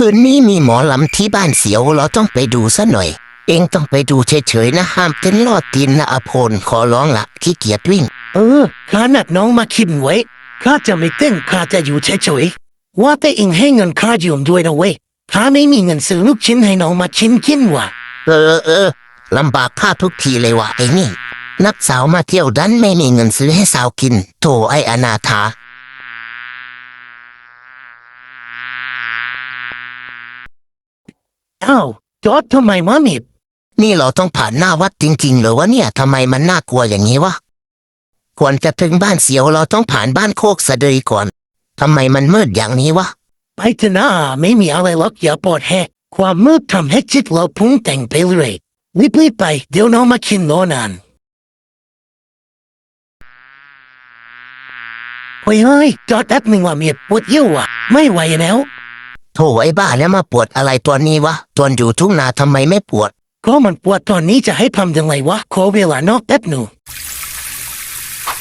คืนนี้มีหมอลำที่บ้านเสียวเราต้องไปดูซะหน่อย เองต้องไปดูเฉยๆนะห้ามเต้นลอดตีนนะอภพลขอร้องละขี้เกียจวิ่ง เออข้านัดน้องมาคิดไว้ข้าจะไม่เต้นข้าจะอยู่เฉยๆว่าแต่เองให้เงินข้ายืมด้วยนะเว้ยข้าไม่มีเงินซื้อลูกชิ้นให้น้องมาชิ้นกินว่ะ เออเออลำบากข้าทุกทีเลยว่ะไอ้นี่ นักสาวมาเที่ยวดันไม่มีเงินซื้อให้สาวกิน โถไอ้อนาถา อ้าวจอดทำไมมามิดนี่เราต้องผ่านหน้าวัดจริงๆเหรือวะเนี่ยทำไมมันน่ากลัวอย่างนี้วะก่อนจะถึงบ้านเสียวเราต้องผ่านบ้านโคกสะเดยก่อนทำไมมันมืดอย่างนี้วะไปเถอะนะไม่มีอะไรหรอกอย่าปวดแหกความมืดทำให้จิตเราพุ่งแต่งไปเลยรีบๆไปเดี๋ยวน้องมาคิดรอนานเฮ้ยเฮ้ยจอดแป๊บหนึ่งว่าเมียปวดเยี่ยวอะไม่ไหวแล้ว โถไอ้บ้าแล้วมาปวดอะไรตัวนี้วะ ตอนอยู่ทุ่งนาทำไมไม่ปวด ก็มันปวดตอนนี้จะให้ทำยังไงวะ ขอเวลานอกแป๊บหนึ่ง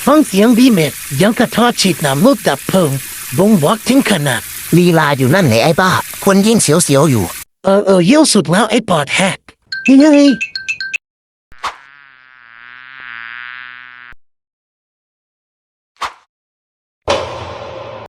ฟังเสียงบีเม็ดยังกระทอดฉีดน้ำลูกดับเพลิงบ่งบอกถึงขนาดลีลาอยู่นั่นไหนไอ้บ้า คนยิ่งเสียวๆอยู่ เออเออเยี่ยวสุดแล้วไอ้ปอดแหกเฮ้ย